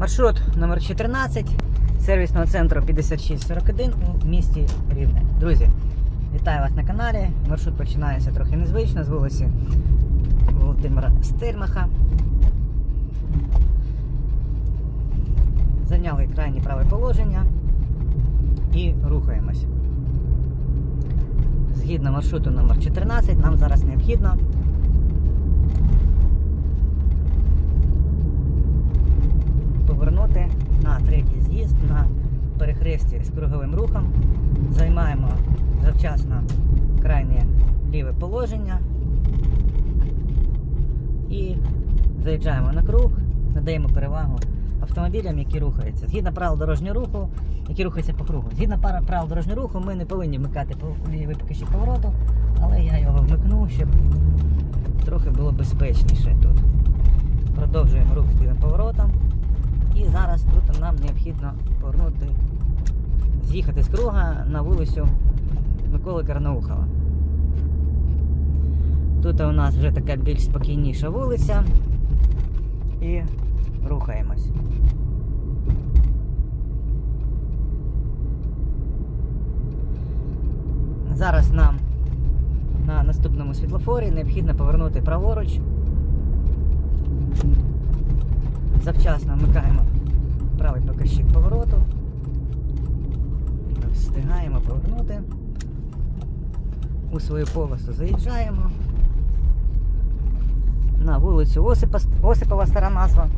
Маршрут номер 14 сервісного центру 5641 у місті Рівне. Друзі, вітаю вас на каналі. Маршрут починається трохи незвично з вулиці Володимира Стельмаха. Зайняли крайнє праве положення і рухаємось. Згідно маршруту номер 14 нам зараз необхідно повернути на третій з'їзд на перехресті з круговим рухом. Займаємо завчасно крайнє ліве положення і заїжджаємо на круг, надаємо перевагу автомобілям, які рухаються. Згідно правил дорожнього руху, які рухаються по кругу. Згідно правил дорожнього руху, ми не повинні вмикати лівий покажчик повороту, але я його вмикну, щоб трохи було безпечніше тут. Продовжуємо рух з лівим поворотом. І зараз тут нам необхідно повернути, з'їхати з круга на вулицю Миколи Карнаухова. Тут у нас вже така більш спокійніша вулиця. І рухаємось. Зараз нам на наступному світлофорі необхідно повернути праворуч. Завчасно вмикаємо правий показчик повороту. Встигаємо повернути. У свою полосу заїжджаємо. На вулицю Осипа, Осипова стара назва,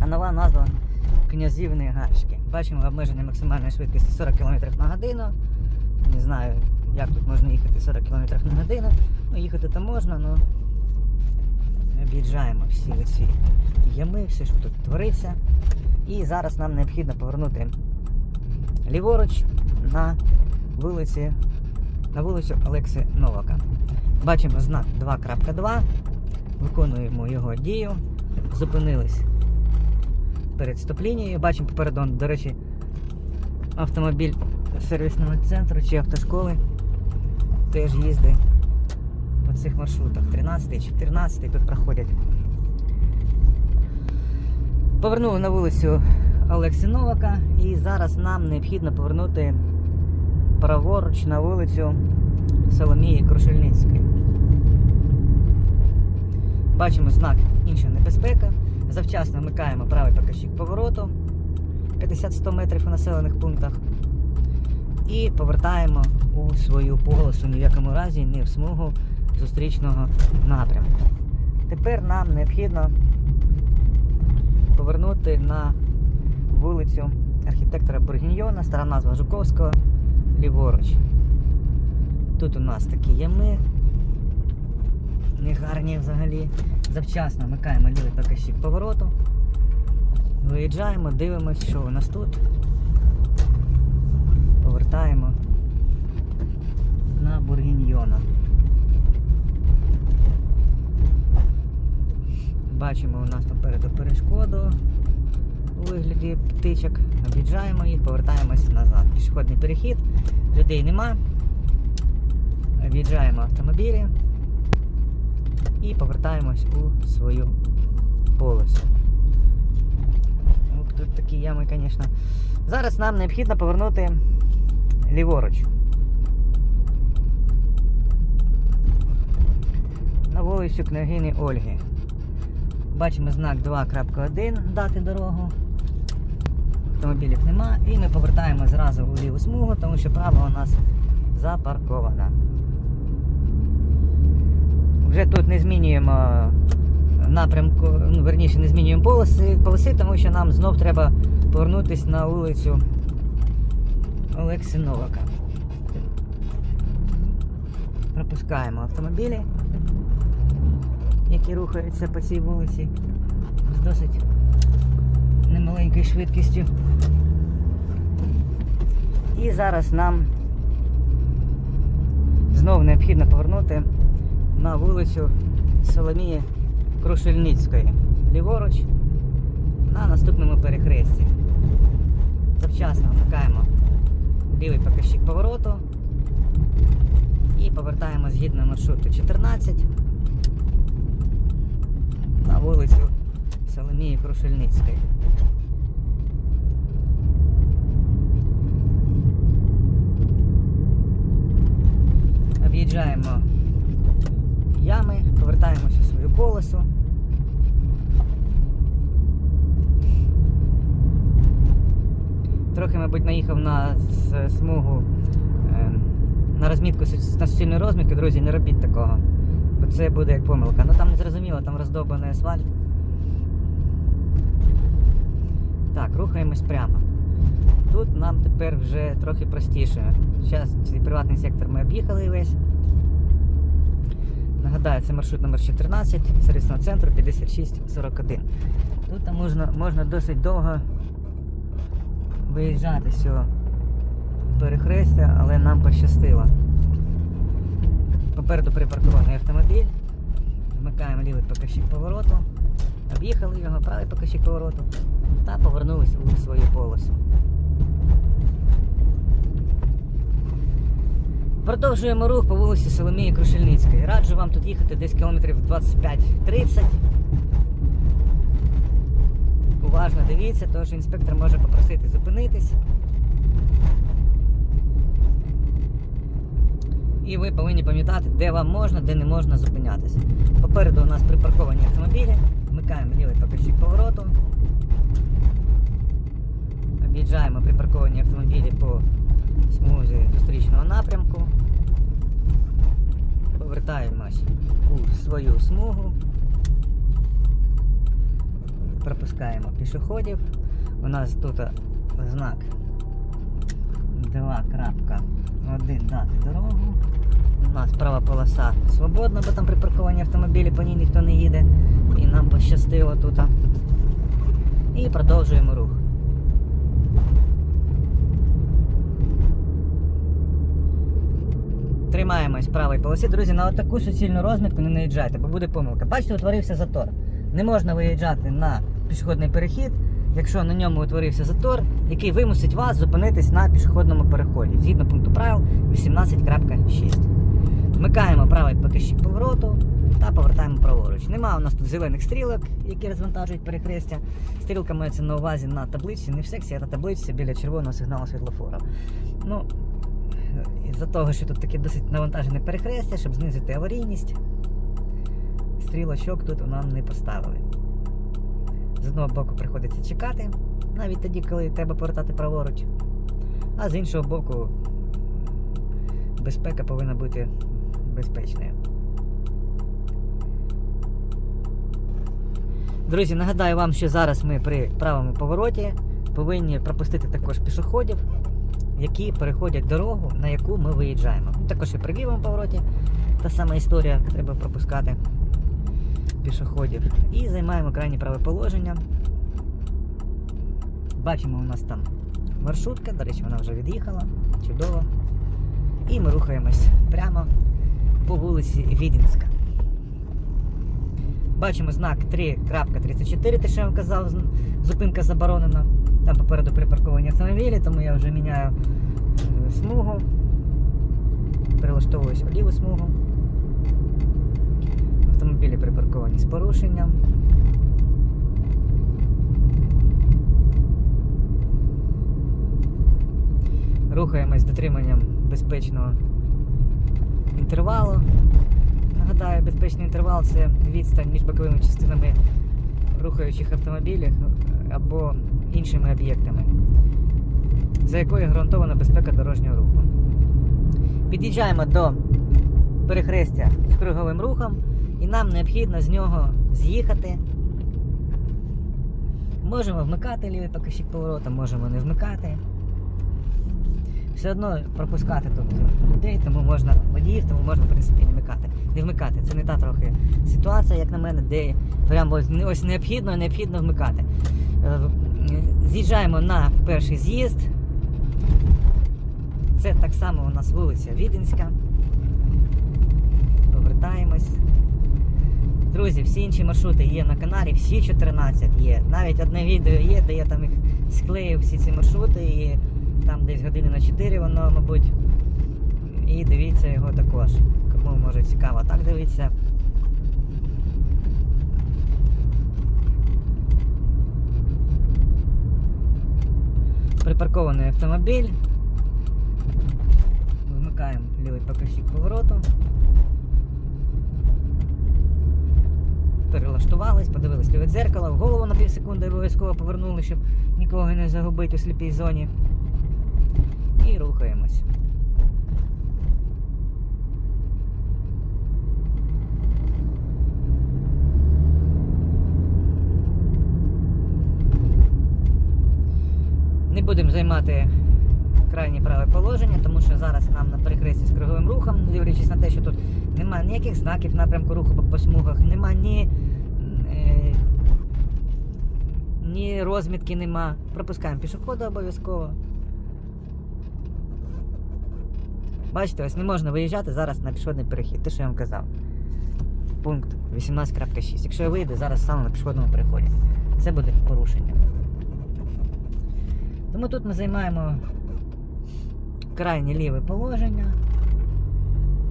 а нова назва Князівни Гальшки. Бачимо обмеження максимальної швидкості 40 км на годину. Не знаю, як тут можна їхати 40 км на годину. Ну, їхати то можна, але об'їжджаємо всі ці ями, все, що тут твориться. І зараз нам необхідно повернути ліворуч на вулиці, на вулицю Олекси Новака. Бачимо знак 2.2, виконуємо його дію, зупинились перед стоп-лінією. Бачимо попереду, до речі, автомобіль сервісного центру чи автошколи теж їздить цих маршрутах. 13 14 тут проходять. Повернули на вулицю Олексі Новака і зараз нам необхідно повернути праворуч на вулицю Соломії Крушельницької. Бачимо знак інша небезпека. Завчасно вмикаємо правий показчик повороту 50-100 метрів у населених пунктах. І повертаємо у свою полосу, ні в якому разі не в смугу зустрічного напрямку. Тепер нам необхідно повернути на вулицю архітектора Бургіньйона, стара назва Жуковського, ліворуч. Тут у нас такі ями. Негарні взагалі. Завчасно вмикаємо лівий показчик повороту. Виїжджаємо, дивимось, що у нас тут. Повертаємо на Бургіньйона. Бачимо у нас попереду перешкоду у вигляді птичок. Об'їжджаємо їх, повертаємось назад. Пішохідний перехід, людей нема. Об'їжджаємо автомобілі і повертаємось у свою полосу. Ох, Тут такі ями, звісно. Зараз нам необхідно повернути ліворуч. На вулицю княгині Ольги. Бачимо знак 2.1 дати дорогу. Автомобілів нема. І ми повертаємо зразу у ліву смугу, тому що права у нас запаркована. Вже тут не змінюємо напрямку, ну, верніше не змінюємо полоси, полоси, тому що нам знов треба повернутися на вулицю Олекси Новака. Пропускаємо автомобілі, які рухаються по цій вулиці з досить немаленькою швидкістю. І зараз нам знов необхідно повернути на вулицю Соломії Крушельницької. Ліворуч на наступному перехресті. Завчасно вмикаємо лівий показчик повороту і повертаємо згідно маршруту 14 на вулицю Соломії Крушельницької. Об'їжджаємо ями, повертаємося в свою полосу. Трохи, мабуть, наїхав на смугу е, на розмітку на суцільної розмітки, друзі, не робіть такого. Це буде як помилка. Ну там не зрозуміло, там роздовбаний асфальт. Так, рухаємось прямо. Тут нам тепер вже трохи простіше. Зараз цей приватний сектор ми об'їхали весь. Нагадаю, це маршрут номер 14 сервісного центру 5641. Тут можна, можна досить довго виїжджати з цього перехрестя, але нам пощастило. Попереду припаркований автомобіль. Вмикаємо лівий покажчик повороту. Об'їхали його, правий покажчик повороту та повернулись у свою полосу. Продовжуємо рух по вулиці Соломії Крушельницької. Раджу вам тут їхати десь кілометрів 25-30. Уважно дивіться, тому що інспектор може попросити зупинитись. І ви повинні пам'ятати, де вам можна, де не можна зупинятися. Попереду у нас припарковані автомобілі. Вмикаємо лівий покажчик повороту. Об'їжджаємо припарковані автомобілі по смузі зустрічного напрямку. Повертаємось у свою смугу. Пропускаємо пішоходів. У нас тут знак 2.1 дати дорогу. У нас права полоса свободна, бо там припарковані автомобілі, по ній ніхто не їде. І нам пощастило тут. І продовжуємо рух. Тримаємось правої полосі. Друзі, на таку суцільну розмітку не наїжджайте, бо буде помилка. Бачите, утворився затор. Не можна виїжджати на пішохідний перехід, якщо на ньому утворився затор, який вимусить вас зупинитись на пішохідному переході згідно пункту правил 18.6. Вмикаємо правий покажчик повороту та повертаємо праворуч. Нема у нас тут зелених стрілок, які розвантажують перехрестя. Стрілка мається на увазі на таблиці, не в сексі, а на таблиці біля червоного сигналу світлофора. Ну, із-за того, що тут таке досить навантажене перехрестя, щоб знизити аварійність, стрілочок тут нам не поставили. З одного боку приходиться чекати, навіть тоді, коли треба повертати праворуч. А з іншого боку, безпека повинна бути безпечною. Друзі, нагадаю вам, що зараз ми при правому повороті повинні пропустити також пішоходів, які переходять дорогу, на яку ми виїжджаємо. Також і при лівому повороті та сама історія, треба пропускати пішоходів. І займаємо крайнє праве положення. Бачимо, у нас там маршрутка, до речі, вона вже від'їхала. Чудово. І ми рухаємось прямо по вулиці Відінська. Бачимо знак 3.34, те, що я вам казав, зупинка заборонена. Там попереду припарковані автомобілі, тому я вже міняю е, смугу. Прилаштовуюсь у ліву смугу. Автомобілі припарковані з порушенням. Рухаємось з дотриманням безпечного інтервалу. Нагадаю, безпечний інтервал це відстань між боковими частинами рухаючих автомобілів або іншими об'єктами, за якою гарантована безпека дорожнього руху. Під'їжджаємо до перехрестя з круговим рухом, і нам необхідно з нього з'їхати. Можемо вмикати лівий покажчик повороту, можемо не вмикати. Все одно пропускати тут людей, тому можна водіїв, тому можна, в принципі, не вмикати. Не вмикати. Це не та трохи ситуація, як на мене, де прямо ось, ось необхідно, необхідно вмикати. Е, З'їжджаємо на перший з'їзд. Це так само у нас вулиця Віденська. Повертаємось. Друзі, всі інші маршрути є на каналі, всі 14 є. Навіть одне відео є, де я там їх склеїв всі ці маршрути і там десь години на 4 воно, мабуть. І дивіться його також. Кому може цікаво так дивитися. Припаркований автомобіль. Вимикаємо лівий покажчик повороту. Перелаштувались, подивились ліве дзеркало, в голову на пів секунди обов'язково повернули, щоб нікого не загубити у сліпій зоні. І рухаємось. Не будемо займати крайнє праве положення, тому що зараз нам на перехресті з круговим рухом, дивлячись на те, що тут немає ніяких знаків напрямку руху по, смугах, нема ні, е, ні розмітки нема. Пропускаємо пішохода обов'язково. Бачите, ось не можна виїжджати зараз на пішохідний перехід, те, що я вам казав. Пункт 18.6. Якщо я вийду, зараз саме на пішохідному переході. Це буде порушення. Тому тут ми займаємо крайнє ліве положення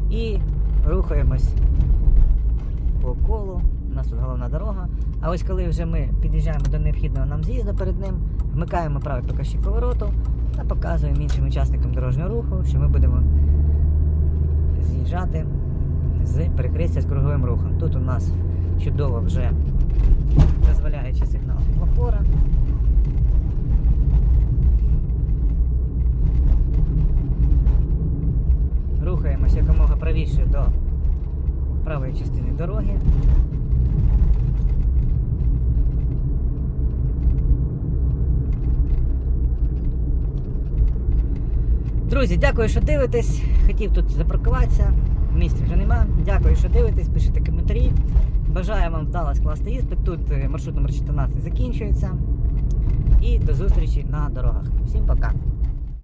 і рухаємось по колу. У нас тут головна дорога. А ось коли вже ми під'їжджаємо до необхідного нам з'їзду перед ним, вмикаємо правий покажчик повороту та показуємо іншим учасникам дорожнього руху, що ми будемо з'їжджати з перехрестя з круговим рухом. Тут у нас чудово вже дозволяючи сигнал світлофора. Рухаємось якомога правіше до правої частини дороги. Друзі, дякую, що дивитесь. Хотів тут запаркуватися. Місця вже нема. Дякую, що дивитесь, пишіть коментарі. Бажаю вам вдало скласти іспит. Тут е, маршрут номер 14 закінчується. І до зустрічі на дорогах. Всім пока!